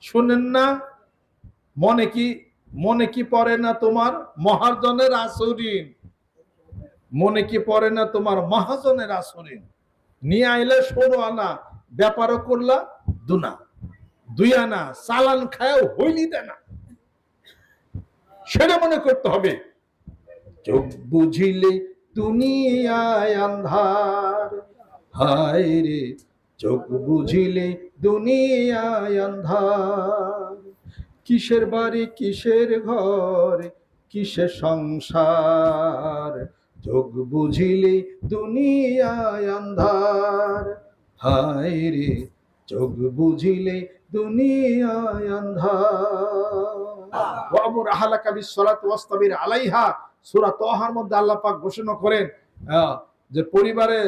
শুনেন না? মনে কি মনে কি পড়ে না তোমার মহাজনের আসরিন? মনে কি পড়ে না তোমার মহাজনের আসরিন? নিয়ে আইলে ষোলো আনা, ব্যাপারও করলা, দুনা। দুই আনা, চালান খায় হইলি দেয় না। সেটা মনে করতে হবে। চোখ বুঝিলে দুনিয়ায় আন্ধার। হায় রে, চোখ বুঝিলে দুনিয়ায় আন্ধার কিসের বাড়ি, কিসের ঘর, কিসের সংসার? চোখ বুঝিলে দুনিয়ায় আন্ধার হায় রে, চোখ বুঝিলে দুনিয়ায় আন্ধার ওয়ামুর আহলাকা বিসসালাতি ওয়াসতাবির আলাইহা। সূরা তাহার মধ্যে আল্লাহ পাক ঘোষণা করেন যে পরিবারে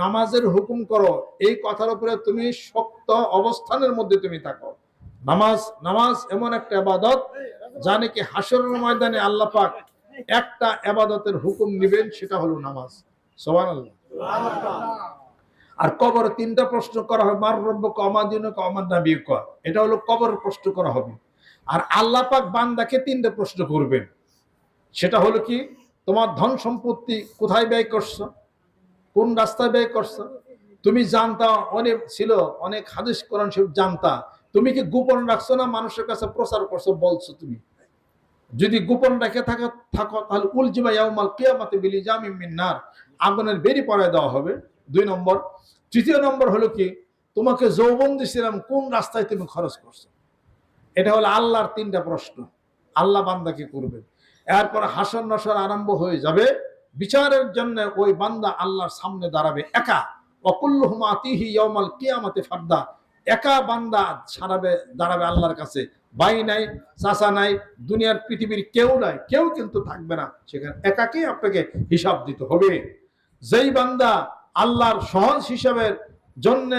নামাজের হুকুম করো, এই কথার উপরে তুমি শক্ত অবস্থানের মধ্যে তুমি থাকো। নামাজ নামাজ এমন একটা আবাদত যা নাকি হাসরের ময়দানে আল্লাহ পাক একটা আবাদতের হুকুম নিবেন, সেটা হলো নামাজ। আর কবর তিনটা প্রশ্ন করা হবে, মার রব্ব কমাদিন নাবি এটা হলো কবর প্রশ্ন করা হবে। আর আল্লাহ পাক বান্দাকে তিনটা প্রশ্ন করবেন। সেটা হলো কি, তোমার ধন সম্পত্তি কোথায় ব্যয় করছ? কোন রাস্তায় ব্যয় করছ? তুমি জানতা, অনেক ছিল, অনেক হাদিস কোরআন সব জানতা। তুমি কি গোপন রাখছো না মানুষের কাছে প্রচার করছ বলছো তুমি? যদি গোপন রেখে থাকা, থাকো, তাহলে উলজিবা ইয়াউমাল কিয়ামাতে বিলি জামিম মিন্নার। আগুনের বেরি পড়ায় দেওয়া হবে। দুই নম্বর। তৃতীয় নম্বর হলো কি? তোমাকে যৌবন দিছিলাম কোন রাস্তায় তুমি খরচ করছ? এটা হলো আল্লাহর তিনটা প্রশ্ন। আল্লাহ বান্দাকে করবেন এরপর হাসন নসর আরম্ভ হয়ে যাবে। বিচারের জন্য ওই বান্দা আল্লাহর সামনে দাঁড়াবে একা। অকুল্লুহুমা আতিহি ফারদা। একা বান্দা ছাড়াবে, দাঁড়াবে আল্লাহর কাছে। ভাই নাই, চাচা নাই, দুনিয়ার পৃথিবীর কেউ নাই, কেউ কিন্তু থাকবে না। সেখানে একাকেই আপনাকে হিসাব দিতে হবে। যেই বান্দা আল্লাহর সহজ হিসাবের জন্য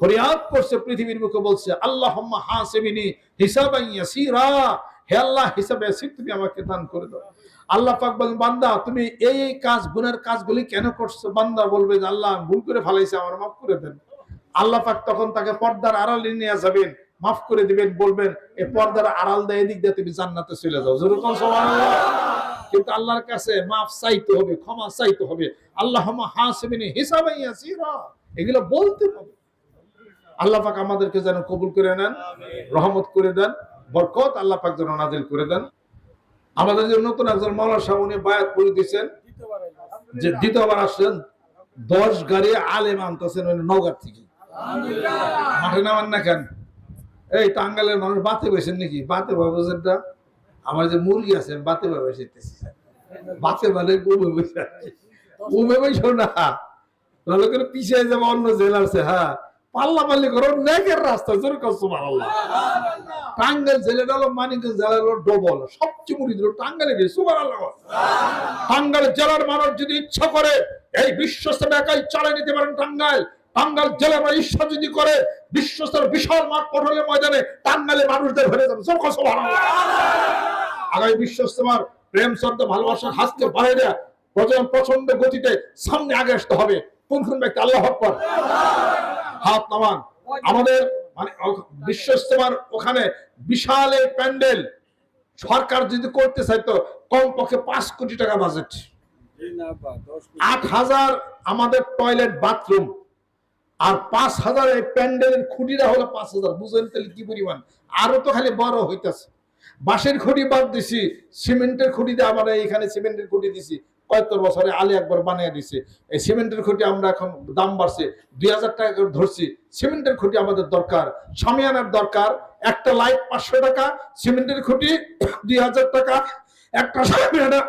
ফরিয়াদ করছে, পৃথিবীর মুখে বলছে আল্লাহ হাসেবিনি হিসাবাই ইয়াসিরা। হে আল্লাহ হিসাবে ইয়াসির তুমি আমাকে দান করে দাও। আল্লাহ পাক বলেন বান্দা তুমি এই এই কাজ গুনার কাজগুলি কেন করছ? বান্দা বলবে যে আল্লাহ ভুল করে ফেলাইছে আমার মাফ করে দেন। আল্লাহ পাক তখন তাকে পর্দার আড়ালে নিয়ে যাবেন মাফ করে দিবেন বলবেন এই পর্দার আড়াল দিয়ে এদিক দিয়ে তুমি জান্নাতে চলে যাও। যেরকম কিন্তু আল্লাহর কাছে মাফ চাইতে হবে ক্ষমা চাইতে হবে। আল্লাহ হাসিবিনি হিসাবে এগুলো বলতে হবে। আল্লাহ পাক আমাদেরকে যেন কবুল করে নেন রহমত করে দেন। বরকত আল্লাহ পাক যেন নাজিল করে দেন। আমাদের যে নতুন একজন মৌলা সাহেব, উনি বায়াত করে দিয়েছেন যে দ্বিতীয়বার আসছেন, দশ গাড়ি আলেম আনতেছেন উনি নওগাঁ থেকে। মাঠে নামান না কেন? এই টাঙ্গালের মানুষ বাতে বসেন নাকি? বাতে বাবুজেরটা আমার যে মুরগি আছে বাতে বাবা বসেছি বাতে মানে উমে বসে। উমে বসো না। তাহলে করে পিছিয়ে যাব অন্য জেলা আছে হ্যাঁ। পাল্লা পাল্লি করো নেকের রাস্তা জোর করছ আল্লাহ টাঙ্গাইল জেলাটা হলো মানিকগঞ্জ জেলা হলো ডবল। সবচেয়ে মুড়ি দিল টাঙ্গাইলে বেশি সুবার আল্লাহ টাঙ্গাইল জেলার মানুষ যদি ইচ্ছা করে এই বিশ্বস্তর একাই চালিয়ে নিতে পারেন টাঙ্গাইল টাঙ্গাইল জেলার ইচ্ছা যদি করে বিশ্বস্তর বিশাল মাঠ পটলের ময়দানে টাঙ্গাইলে মানুষদের ভরে যাবে। সব কথা আগামী বিশ্বস্তমার প্রেম শ্রদ্ধা ভালোবাসার হাসতে বাইরে প্রচণ্ড প্রচণ্ড গতিতে সামনে আগে আসতে হবে। কোন কোন ব্যক্তি আল্লাহ হকর হাত নামান। আমাদের মানে বিশ্বস্তমার ওখানে বিশাল এই প্যান্ডেল। সরকার যদি করতে চাইতো, কমপক্ষে পাঁচ কোটি টাকা বাজেট আট হাজার আমাদের টয়লেট বাথরুম আর পাঁচ হাজার এই প্যান্ডেলের খুঁটিটা হলো পাঁচ হাজার। বুঝেন তাহলে কি পরিমাণ? আরও তো খালি বড় হইতাছে। বাঁশের খুঁটি বাদ দিছি, সিমেন্টের খুঁটি দিয়ে আমরা এখানে সিমেন্টের খুঁটি দিছি। কয়েকটা বছরে আলী একবার বানিয়ে দিছে। এই সিমেন্টের খুঁটি আমরা এখন দাম বাড়ছে। দুই হাজার টাকা করে ধরছি। সিমেন্টের খুঁটি আমাদের দরকার। সামিয়ানার দরকার। একটা লাইট পাঁচশো টাকা, সিমেন্টের খুঁটি দুই হাজার টাকা। একটা সামিয়ানা